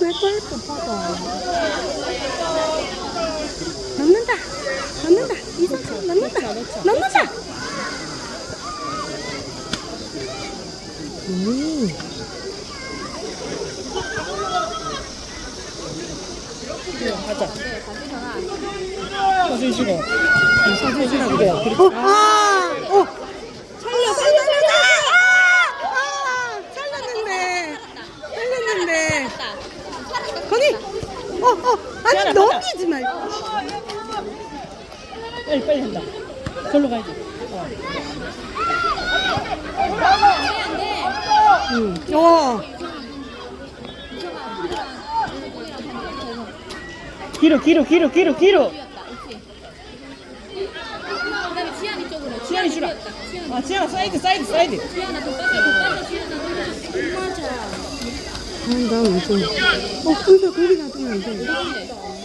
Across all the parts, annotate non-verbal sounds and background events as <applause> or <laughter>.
왜빨 뻔하다. 넣는다. 넣는다. 이상한 넣는다. 넣는다. 음. 가자. 사진 찍어. 사진 그래. 어, 아, 어. 살려, 살려, 살려. 아, 아, 살렸는데. 살렸는데. 건이. 어, 어. 아니, 지연아, 넘기지 말. 빨리 빨리 한다. 절로 가야지. 어. 응. 어. 뒤로 뒤로 뒤로 뒤로. 그다음에 지안이 주라. 아 지안아 사이드 사이드 사이드. 지안아 더 빠져 더 빠져 지안아 맞아. 아, 나 무슨. 어, 거기서 거기 놔두면 안 돼.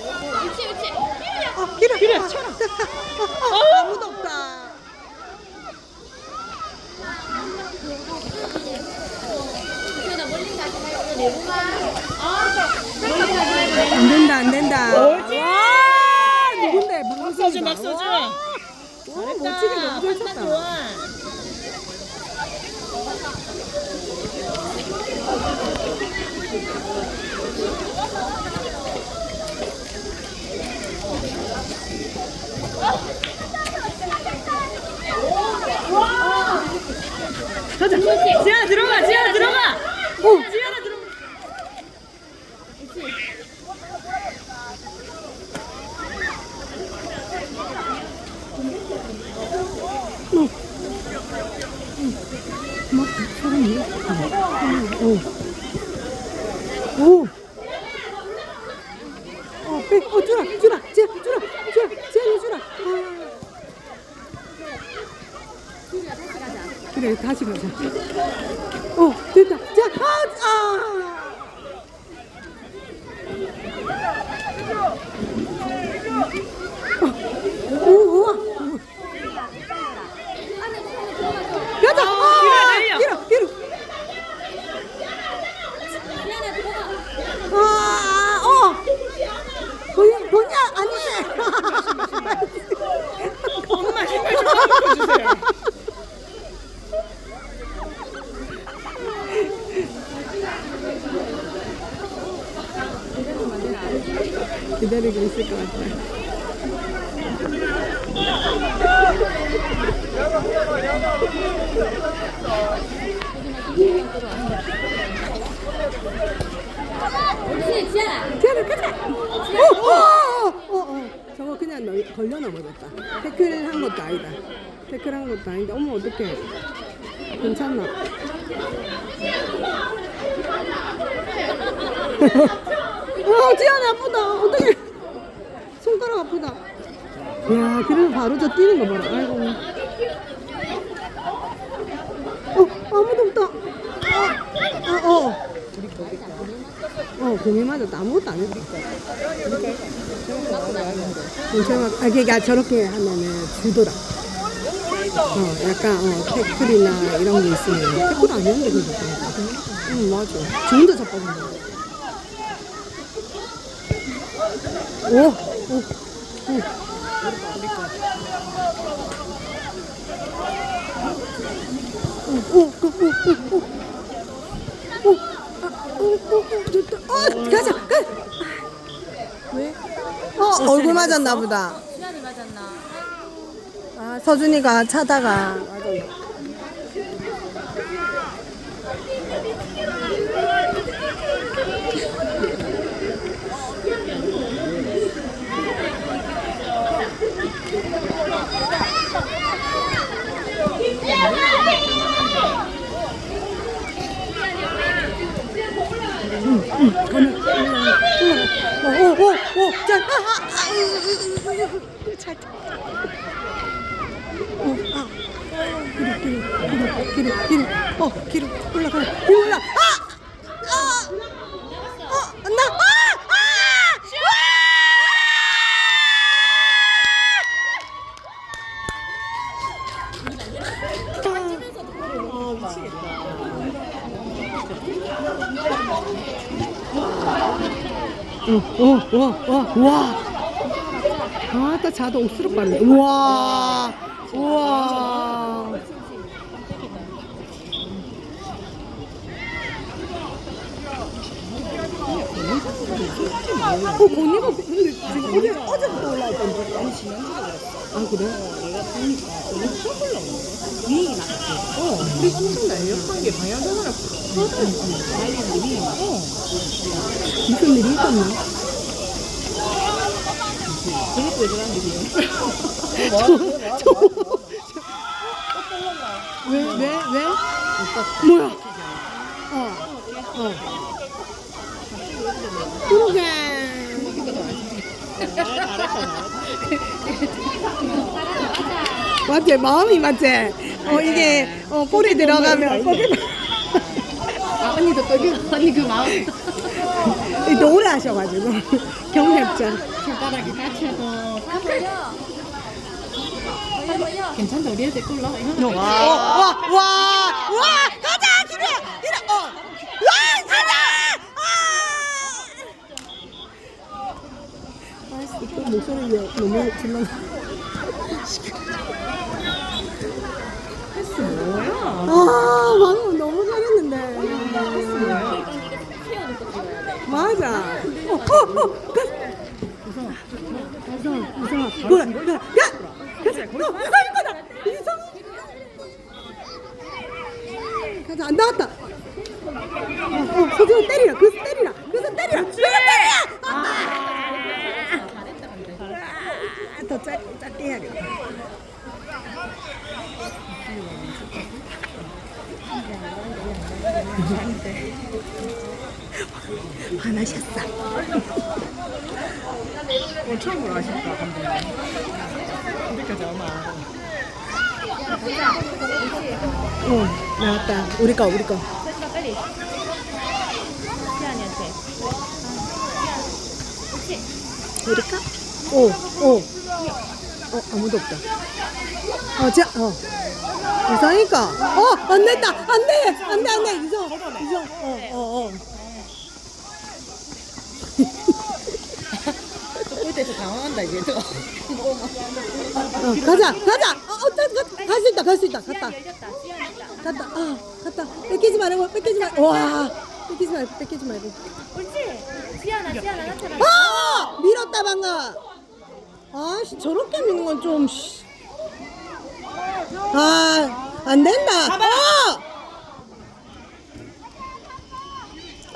아, 길어. 길어, 아, 쳐라. 아, 아무도 없다. 아, 안 된다, 안 된다. 옳지. 와, 누군데? 막 써줘. 와, 멋지게 너무 잘 쳤다. 좋아. 가자. 지안아 들어가. 지안아 들어가. 오, 지안아 들어가. 막 사람이. 오. 오. 어, 주라, 주라, 지, 주라, 주라, 지안이 주라. 아. 그래, 다시 가자. 어, 됐다. 자, 아, 아. 오, 우와. 가자. 아, 길어, 달려. 길어, 길어. 지안아 들어가. 아, 어. 보냐, 보냐, 아니. 엄마 신발 좀 바꿔주세요. 기다리고 있을 것 같아. 그렇지 지안아. 지안아, 가자. 어, 어. 저거 그냥 널, 걸려 넘어졌다. 태클 한 것도 아니다. 태클 한 것도 아닌데, 어머, 어떡해. 괜찮나? <laughs> 어, 지안아, 아프다. 어떡해. 손가락 아프다. 야, 그래도 바로 저 뛰는 거 봐라. 아이고. 어, 아무도 없다. 어, 아, 어. 어, 공에 맞았다. 아무것도 안 했다. 공채막, 아, 그니까 저렇게 하면은 주더라. 어, 약간, 어, 태클이나 이런 게 있으면. 태클 아니었는데, 그래도. 응, 맞아. 지금도 자빠진다. 오, 오, 오. 오, 오, 오, 오, 오. 오, 아, 오, 오, 오, 됐다. 어, 가자, 가. 왜? 어, 얼굴 맞았나 보다. 지안이 맞았나? 아, 서준이가 차다가. 오, 오, 오, 오, 자, 아, 아, 아, 잘. 어, 아, 기로, 기로, 기로, 기로, 어, 기로 올라가, 올라, 아, 아, 어, 나, 아, 아, 아, 아, 미치겠다. 어, 어, 와, 와, 와. 아, 딱 자도 옥수로 빠르네. 우와, 우와. 어, 본이가 근데 지금 어제, 어제부터 올라왔던데. 아니, 지난주에 그랬어. 아, 그래? 내가 보니까 너무 썩 올라오는데? 위행이 나갔지. 어, 우리 엄청 날렵한 게 방향 전화를 어. 무슨 일이 있었나? 왜, 왜, 왜? 뭐야? 어, 어. 그러게. 맞지? 마음이 맞지? 어, 이게, 어, 볼에 들어가면, 아, 언니도 또 그, 언니 그 마음. <laughs> 또 오래 하셔가지고. <laughs> 경력자. 손가락이 다쳐도. 괜찮다. 우리 애들 꼴라. 이거 와, 와, 와, 와, 가자, 기래, 기래, 어, 와, 가자, 아. 아이씨, 또 목소리가 너무 질러. <laughs> 패스 뭐야? 아, 방금 너무 잘했는데. 맞아. 어, 어, 어, 가. 우성아, 우성아, 우성아, 뭐야, 뭐야, 야, 가자, 너 우성이 거다, 우성. 가자, 안 나왔다. 어, 어, 서준아 때리라, 그래서 때리라, 그래서 때리라, 그래서 때리라. 아, 더 짧, 짧게 해야겠다. 화나셨어. 어, 처음으로 아쉽다, 감독님. 이렇게 얼마 안 하고. 어, 나왔다. 우리 거, 우리 거. 빨리. 우리 거? 오, 오. 어, 아무도 없다. 어, 자, 어. 이상이니까. 어, 안 된다. 안 돼. 안 돼, 안 돼. 이성. 이성. 어, 어, 어. <laughs> 골대에서 당황한다, 이제 또. 어, 가자, 가자. 어, 어, 갈수 있다, 갈 수 있다. 갔다. 갔다. 아, 갔다. 뺏기지 말고, 뺏기지 말고. 와, 뺏기지 말고, 뺏기지 말고. 옳지. 시안아 시안아 나타나. 아! 밀었다, 방금. 아, 씨, 저렇게 미는 건 좀, 씨. 아, 안 된다. 어!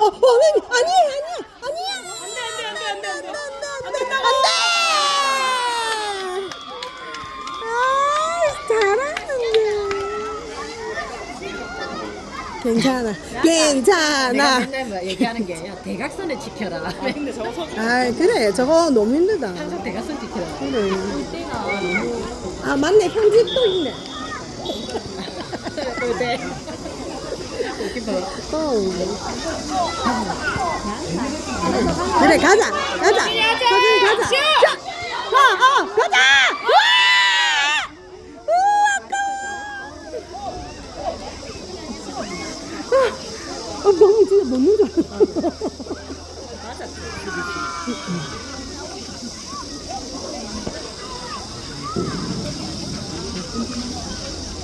어, 어, 아니, 아니, 아니, 아니야. 안 돼, 안 돼, 안 돼, 안 돼, 안 돼, 안 돼, 안 돼, 안 돼. 아, 잘하는데. 괜찮아, 괜찮아. 맨날 뭐 얘기하는 게, 야, 대각선을 지켜라. 근데 저거 서 아, 그래, 저거 너무 힘들다. 항상 대각선 지켜라. 그래. 때가 너무. 아, 맞네, 편집도 있네. <laughs> 웃기다. 어. 그래 가자 가자 서준이 가자 자, 어, 어, 가자 진짜 넣는 줄 알았어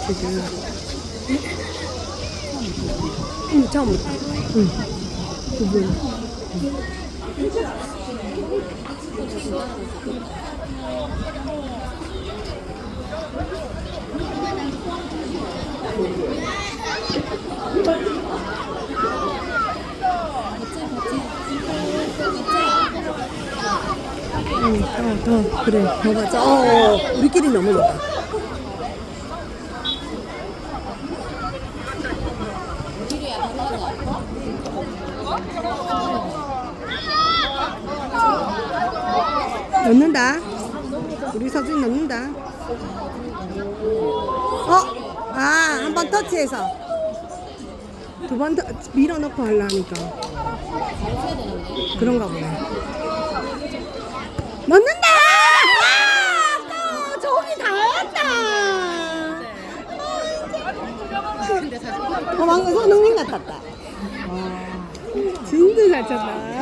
지금 응 처음부터 응 두분 응, 더, 더, 그래, 더 가자. 어, 어, 우리끼리 너무 좋다. 넣는다. 우리 서준이 넣는다. 어? 아, 한번 터치해서. 더 밀어넣고 하려니까. 그런가 보네. 넣는다! 와! 또 저기 다 왔다! 근데 사실 어, 방금 같았다. 와. 찬다, 찬다.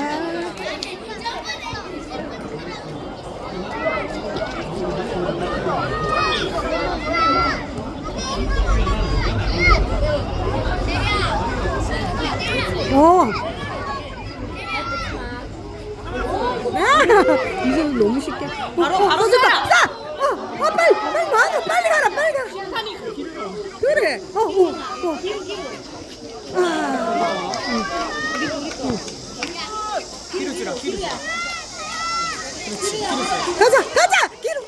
어. 아, 이제 너무 쉽게. 바로 바로 싸, 싸. 어, 어, 빨리, 빨리 많아, 빨리 가라, 빨리 가. 그래. 어, 어, 어. 아, 뒤로 주라 뒤로 주라 가자, 가자, 기로.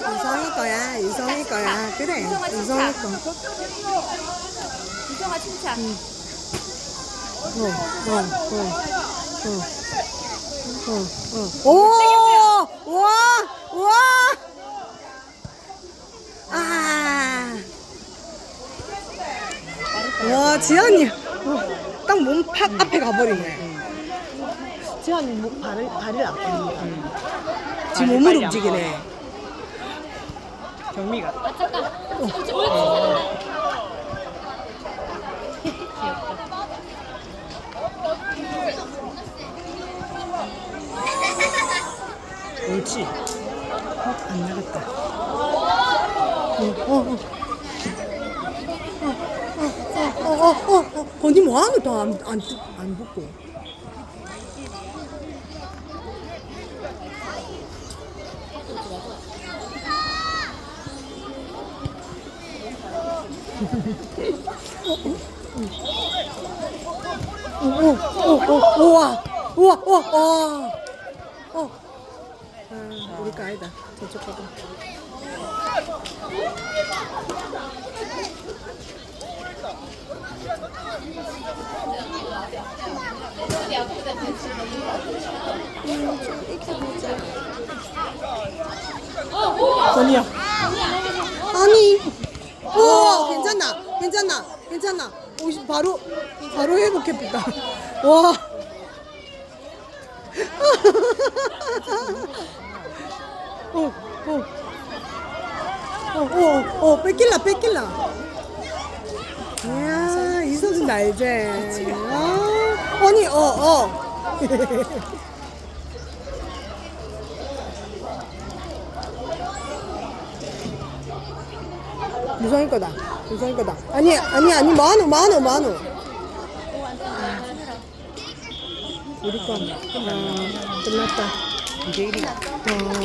유성이 거야, 유성이 거야. 그래, 유성이 거. 유성아 침착. 어, 어, 어, 어, 어, 어. 오, 와, 와. 아. 와, 지현이. 딱 몸 팍 앞에 가버리네. 지현이 목, 발을, 다리를 안 뻗는다. 지금 몸을 움직이네. 경미가 아 옳지 어, 안 나갔다. 어, 어, 어. 어, 어, 어, 어, 어. 언니 뭐하노? 더안 안, 안 붙고. 오, 오, 오, 오, 우와, 우와, 우와, 와. 우리 거 아니다. 저쪽 거다. 전이야 아니, 오, 괜찮나? 괜찮나? 괜찮나? 오, 바로, 바로 회복했다. 와. 어, 어. 어, 어, 어, 뺏길라, 뺏길라. 이야, 이서준 알지? 아, 아니, 어, 어. <laughs> 유성이 거다. 유성이 거다. 아니, 아니, 아니, 만원, 만원, 만원. 우리 거. 아, 끝났다. 이제 1위 어.